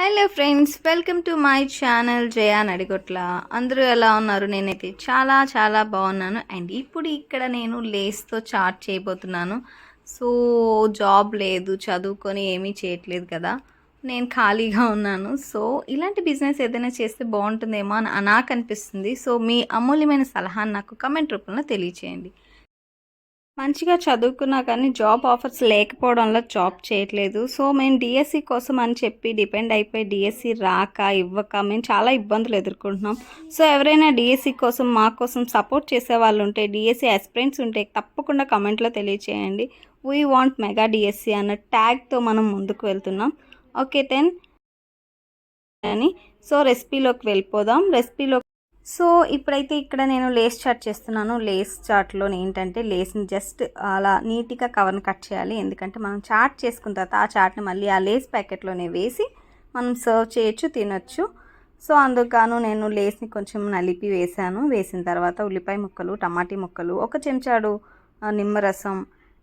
Hello friends welcome to my channel Jaya Nadigotla. అందరూ ఎలా ఉన్నారు? నేనైతే చాలా చాలా బాగున్నాను. అండ్ ఇప్పుడు ఇక్కడ నేను లేస్తో చాట్ చేయబోతున్నాను. సో జాబ్ లేదు చదువుకొని ఏమీ చేయట్లేదు కదా. నేను ఖాళీగా ఉన్నాను. సో ఇలాంటి బిజినెస్ ఏదైనా చేస్తే బాగుంటుందేమో అని నాకు అనిపిస్తుంది. సో మీ అమూల్యమైన సలహాను నాకు కమెంట్ రూపంలో తెలియచేయండి. మంచిగా చదువుకున్నా కానీ జాబ్ ఆఫర్స్ లేకపోవడంలో జాబ్ చేయట్లేదు. సో మేము డిఎస్సి కోసం అని చెప్పి డిపెండ్ అయిపోయి డిఎస్సి రాక ఇవ్వక మేము చాలా ఇబ్బందులు ఎదుర్కొంటున్నాం. సో ఎవరైనా డిఎస్సి కోసం మా కోసం సపోర్ట్ చేసే వాళ్ళు ఉంటే డిఎస్సి ఎస్పిరెంట్స్ ఉంటే తప్పకుండా కమెంట్లో తెలియచేయండి. వీ వాంట్ మెగా డిఎస్సి అన్న ట్యాగ్తో మనం ముందుకు వెళ్తున్నాం. ఓకే దెన్ అని. సో రెసిపీలోకి వెళ్ళిపోదాం. రెసిపీలో సో ఇప్పుడైతే ఇక్కడ నేను లేస్ చాట్ చేస్తున్నాను. లేస్ చాట్లో ఏంటంటే లేస్ని జస్ట్ అలా నీట్గా కవర్ని కట్ చేయాలి. ఎందుకంటే మనం చాట్ చేసుకున్న తర్వాత ఆ చాట్ని మళ్ళీ ఆ లేస్ ప్యాకెట్లోనే వేసి మనం సర్వ్ చేయొచ్చు తినొచ్చు. సో అందుకను నేను లేస్ని కొంచెం నలిపి వేసాను వేసిన తర్వాత ఉల్లిపాయ ముక్కలు టమాటీ ముక్కలు ఒక చెంచాడు నిమ్మరసం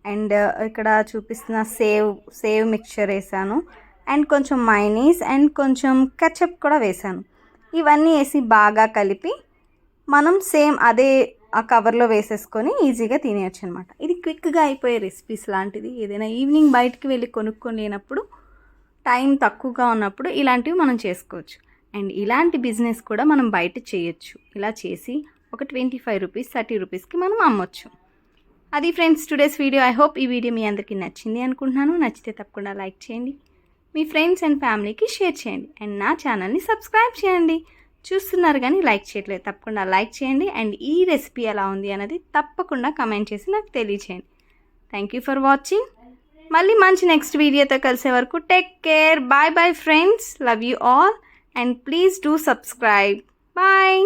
అండ్ ఇక్కడ చూపిస్తున్న సేవ్ సేవ్ మిక్చర్ వేసాను అండ్ కొంచెం మైనీస్ అండ్ కొంచెం కచప్ కూడా వేసాను ఇవన్నీ వేసి బాగా కలిపి మనం సేమ్ అదే ఆ కవర్లో వేసేసుకొని ఈజీగా తినేయచ్చు అనమాట ఇది క్విక్గా అయిపోయే రెసిపీస్ లాంటిది. ఏదైనా ఈవినింగ్ బయటికి వెళ్ళి కొనుక్కొని లేనప్పుడు టైం తక్కువగా ఉన్నప్పుడు ఇలాంటివి మనం చేసుకోవచ్చు. అండ్ ఇలాంటి బిజినెస్ కూడా మనం బయట చేయొచ్చు. ఇలా చేసి ఒక ట్వంటీ ఫైవ్ రూపీస్ థర్టీ రూపీస్కి మనం అమ్మొచ్చు. అది friends today's video I hope ఈ వీడియో మీ అందరికీ నచ్చింది అనుకుంటున్నాను. నచ్చితే తప్పకుండా లైక్ చేయండి. మీ ఫ్రెండ్స్ అండ్ ఫ్యామిలీకి షేర్ చేయండి అండ్ నా ఛానల్ని సబ్స్క్రైబ్ చేయండి. చూస్తున్నారు కానీ లైక్ చేయట్లేదు. తప్పకుండా లైక్ చేయండి అండ్ ఈ రెసిపీ ఎలా ఉంది అన్నది తప్పకుండా కమెంట్ చేసి నాకు తెలియచేయండి. థ్యాంక్ యూ ఫర్ వాచింగ్ మళ్ళీ మంచి నెక్స్ట్ వీడియోతో కలిసే వరకు take care bye bye friends love you all and please do subscribe bye